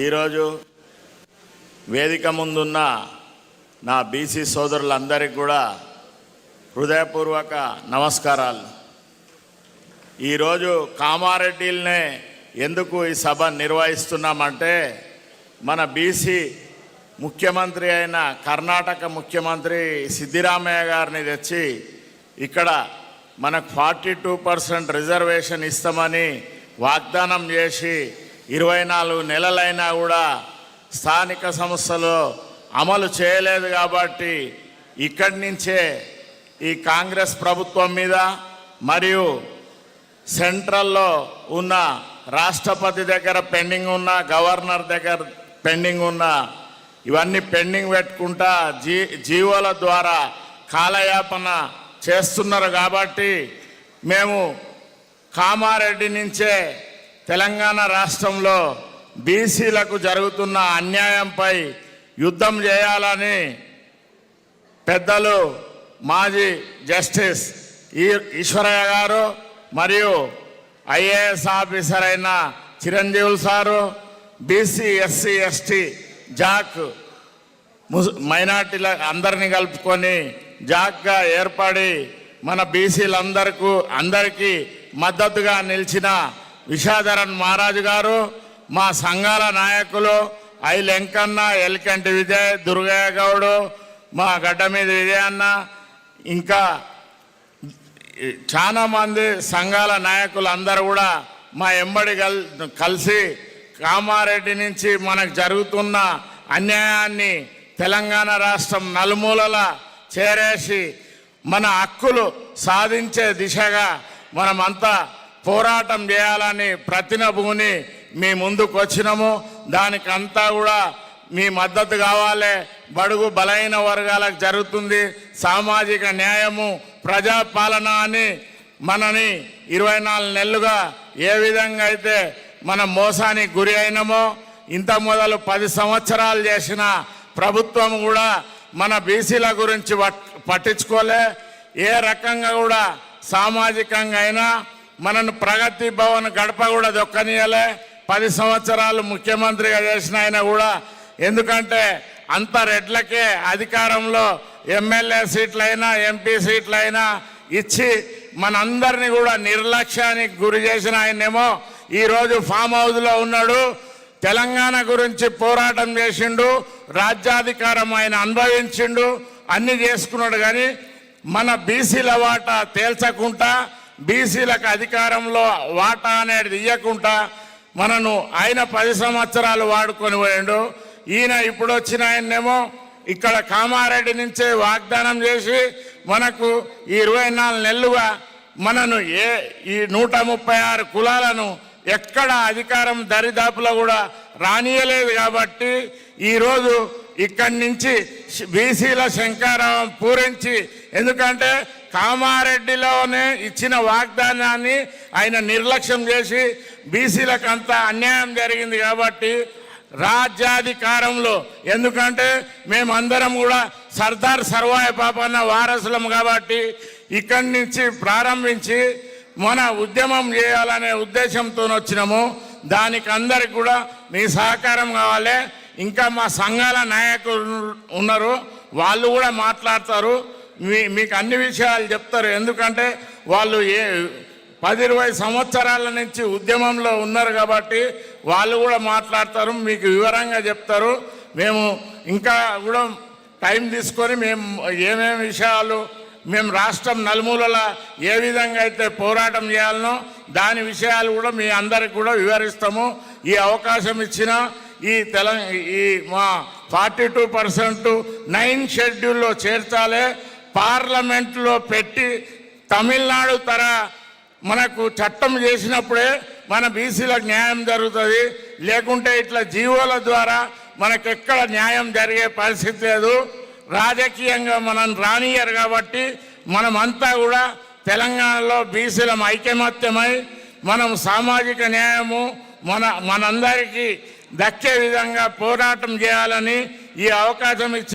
ఈరోజు వేదిక ముందున్న నా బీసీ సోదరులందరికీ కూడా హృదయపూర్వక నమస్కారాలు. ఈరోజు కామారెడ్డిలనే ఎందుకు ఈ సభ నిర్వహిస్తున్నామంటే మన బీసీ ముఖ్యమంత్రి అయిన కర్ణాటక ముఖ్యమంత్రి సిద్ధిరామయ్య గారిని తెచ్చి ఇక్కడ మనకు ఫార్టీ టూ పర్సెంట్ రిజర్వేషన్ ఇస్తామని వాగ్దానం చేసి ఇరవై నాలుగు నెలలైనా కూడా స్థానిక సంస్థలు అమలు చేయలేదు కాబట్టి ఇక్కడి నుంచే ఈ కాంగ్రెస్ ప్రభుత్వం మీద మరియు సెంట్రల్లో ఉన్న రాష్ట్రపతి దగ్గర పెండింగ్ ఉన్న గవర్నర్ దగ్గర పెండింగ్ ఉన్న ఇవన్నీ పెండింగ్ పెట్టుకుంటా జీ జీవోల ద్వారా కాలయాపన చేస్తున్నారు కాబట్టి మేము కామారెడ్డి నుంచే తెలంగాణ రాష్ట్రంలో బీసీలకు జరుగుతున్న అన్యాయంపై యుద్ధం చేయాలని పెద్దలు మాజీ జస్టిస్ ఈ ఈశ్వరయ్య గారు మరియు ఐఏఎస్ ఆఫీసర్ అయిన Chiranjeevulu sir BC SC ST JAC ముస్ మైనార్టీల అందరినీ కలుపుకొని జాక్గా ఏర్పడి మన బీసీలందరికీ అందరికీ మద్దతుగా నిలిచిన విషాధరన్ మహారాజు గారు మా సంఘాల నాయకులు ఐ లెంకన్న ఎల్కంటి విజయ్ దుర్గయ్య గౌడు మా గడ్డ మీద విజయన్న ఇంకా చాలామంది సంఘాల నాయకులు అందరూ కూడా మా ఎంబడి కల్ కలిసి కామారెడ్డి నుంచి మనకు జరుగుతున్న అన్యాయాన్ని తెలంగాణ రాష్ట్రం నలుమూలల చేరేసి మన హక్కులు సాధించే దిశగా మనమంతా పోరాటం చేయాలని ప్రతినభుని మీ ముందుకు వచ్చినాము. దానికంతా కూడా మీ మద్దతు కావాలి. బడుగు బలైన వర్గాలకు జరుగుతుంది. సామాజిక న్యాయము ప్రజాపాలన అని మనని ఇరవై నాలుగు నెలలుగా ఏ విధంగా అయితే మనం మోసానికి గురి అయినామో ఇంత మొదలు పది సంవత్సరాలు చేసిన ప్రభుత్వం కూడా మన బీసీల గురించి పట్- పట్టించుకోలే. ఏ రకంగా కూడా సామాజికంగా అయినా మనను ప్రగతి భవన్ గడప కూడా దొక్కనీయలే. పది సంవత్సరాలు ముఖ్యమంత్రిగా చేసిన ఆయన కూడా. ఎందుకంటే అంత రెడ్లకే అధికారంలో ఎమ్మెల్యే సీట్లైనా ఎంపీ సీట్లైనా ఇచ్చి మనందరినీ కూడా నిర్లక్ష్యానికి గురి చేసిన ఆయనేమో ఈరోజు ఫామ్ హౌస్లో ఉన్నాడు. తెలంగాణ గురించి పోరాటం చేసిండు రాజ్యాధికారం ఆయన అనుభవించిండు అన్ని చేసుకున్నాడు కానీ మన బీసీల వాటా తేల్చకుండా బీసీలకు అధికారంలో వాటా అనేది ఇవ్వకుండా మనను ఆయన పది సంవత్సరాలు వాడుకొని పోయిండు. ఈయన ఇప్పుడు వచ్చిన ఆయన్నేమో ఇక్కడ కామారెడ్డి నుంచే వాగ్దానం చేసి మనకు ఈ ఇరవై నాలుగు నెలలుగా మనను ఏ ఈ నూట ముప్పై ఆరు కులాలను ఎక్కడ అధికారం దరిదాపులో కూడా రానియలేదు కాబట్టి ఈరోజు ఇక్కడి నుంచి బీసీల శంకారావం పూరించి ఎందుకంటే కామారెడ్డిలోనే ఇచ్చిన వాగ్దానాన్ని ఆయన నిర్లక్ష్యం చేసి బీసీలకు అంత అన్యాయం జరిగింది కాబట్టి రాజ్యాధికారంలో. ఎందుకంటే మేమందరం కూడా సర్దార్ సర్వాయ పాపన్న వారసులం కాబట్టి ఇక్కడి నుంచి ప్రారంభించి మన ఉద్యమం చేయాలనే ఉద్దేశంతో వచ్చినాము. దానికి అందరికి కూడా మీ సహకారం కావాలి. ఇంకా మా సంఘాల నాయకులు ఉన్నారు. వాళ్ళు కూడా మాట్లాడతారు. మీ మీకు అన్ని విషయాలు చెప్తారు. ఎందుకంటే వాళ్ళు ఏ పది ఇరవై సంవత్సరాల నుంచి ఉద్యమంలో ఉన్నారు కాబట్టి వాళ్ళు కూడా మాట్లాడతారు మీకు వివరంగా చెప్తారు. మేము ఇంకా కూడా టైం తీసుకొని మేము ఏమేమి విషయాలు మేము రాష్ట్రం నలుమూలల ఏ విధంగా అయితే పోరాటం చేయాలనో దాని విషయాలు కూడా మీ అందరికి కూడా వివరిస్తాము. ఈ అవకాశం ఇచ్చిన ఈ తెల ఈ మా ఫార్టీ టూ పర్సెంట్ నైన్ షెడ్యూల్లో చేర్చాలి. పార్లమెంట్లో పెట్టి తమిళనాడు తర మనకు చట్టం చేసినప్పుడే మన బీసీలకు న్యాయం జరుగుతుంది. లేకుంటే ఇట్లా జీవోల ద్వారా మనకెక్కడ న్యాయం జరిగే పరిస్థితి లేదు. రాజకీయంగా మనం రానియరు కాబట్టి మనమంతా కూడా తెలంగాణలో బీసీలం ఐకమత్యమై మనం సామాజిక న్యాయము మన మనందరికీ దక్కే విధంగా పోరాటం చేయాలని ఈ అవకాశం ఇచ్చి